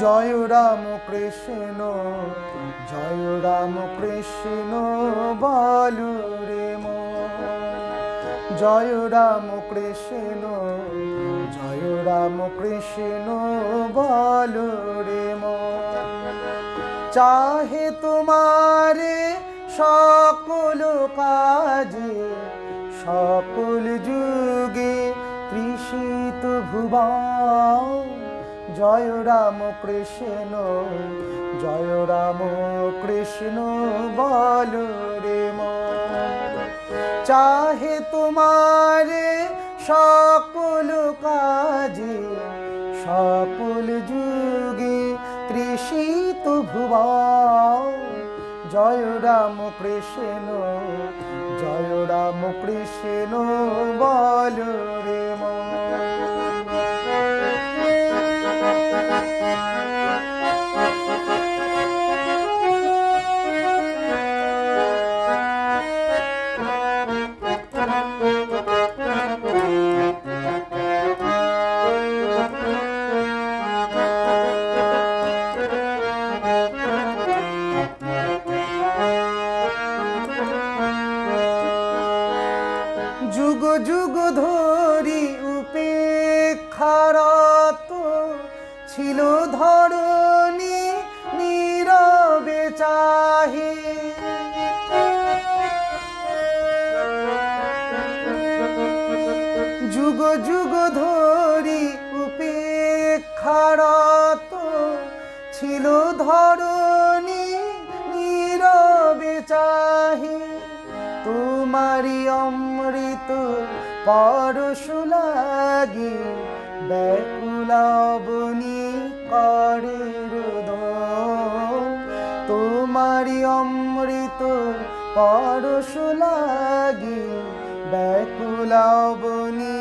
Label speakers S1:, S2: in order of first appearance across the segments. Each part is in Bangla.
S1: জয় রাম কৃষ্ণ, জয় রাম কৃষ্ণ বলু রে জয় রাম কৃষ্ণ, জয় রাম কৃষ্ণ বলু রে চাহে তোমারে সকল কাজে, সকল যুগে তৃষিত ভুবন জয় রাম কৃষ্ণ, জয় রাম কৃষ্ণ, বল রে চাহে তোমারে সকল কাজে, সকল যুগে তৃষিত ভুবন। জয় রাম কৃষ্ণ, জয় রাম কৃষ্ণ, বল রে মন। ধরি উপেক্ষারত ছিল ধরণী নীরবে চাহে। যুগ যুগ ধরি উপেক্ষারত ছিল ধরণী নীরবে চাহে। তোমারি অমৃত পরশু লাগি ব্যাকুলাবনি করে রোদন। তোমারি অমৃত পরশু লাগি ব্যাকুলাবনি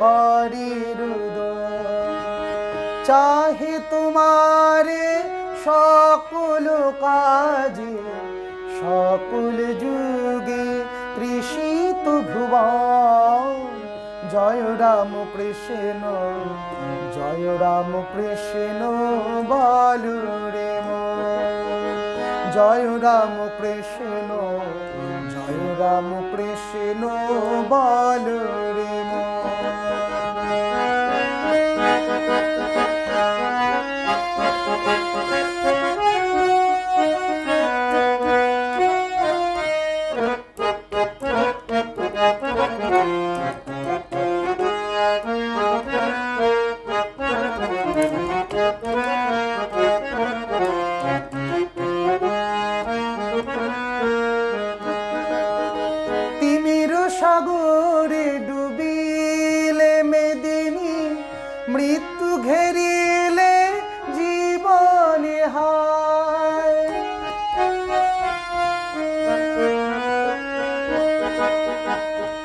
S1: করে রোদন। চাহে তোমারে সকল কাজে, সকল যুগে তৃষিত ভুবন। জয় রাম কৃষ্ণ, জয় রাম কৃষ্ণ, বলু রে। জয় রাম কৃষ্ণ, জয় রাম কৃষ্ণ, বলু রে তিমির সাগরে ডুবিলে মেদিনী মৃত্যু ঘেরিলে জীবনে হায়।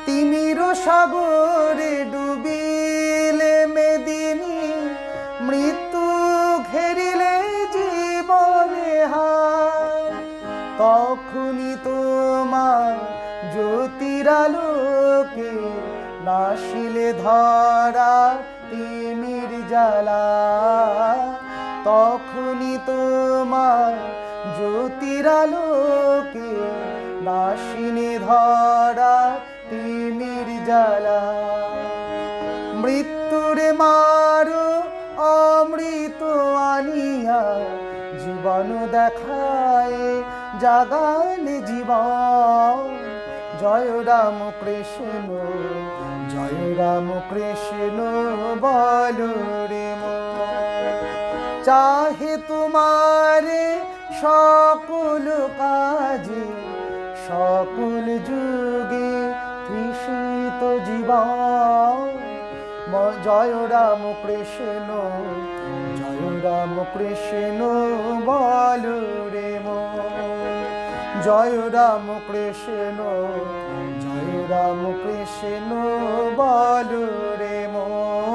S1: তিমির সাগরে তখনই তোমার জ্যোতিরালোকে নাশিলে ধরা তিমির জ্বালা। তখনই তোমার জ্যোতিরালোকে নাশিনে ধরা তিমির জ্বালা। মৃত্যুরে মারো, অমৃত আনিয়া জীবন দেখায় জাগাল জীবন জয় রাম কৃষ্ণ, জয় রাম কৃষ্ণ, বল রে। চাহে তোমারে সকল কাজে, সকল যুগে তৃষিত জীবন ম- জয় রাম কৃষ্ণ, জয় রাম কৃষ্ণ, বল রে মন। জয় রাম কৃষ্ণ জয় রাম কৃষ্ণ বলো রে মো।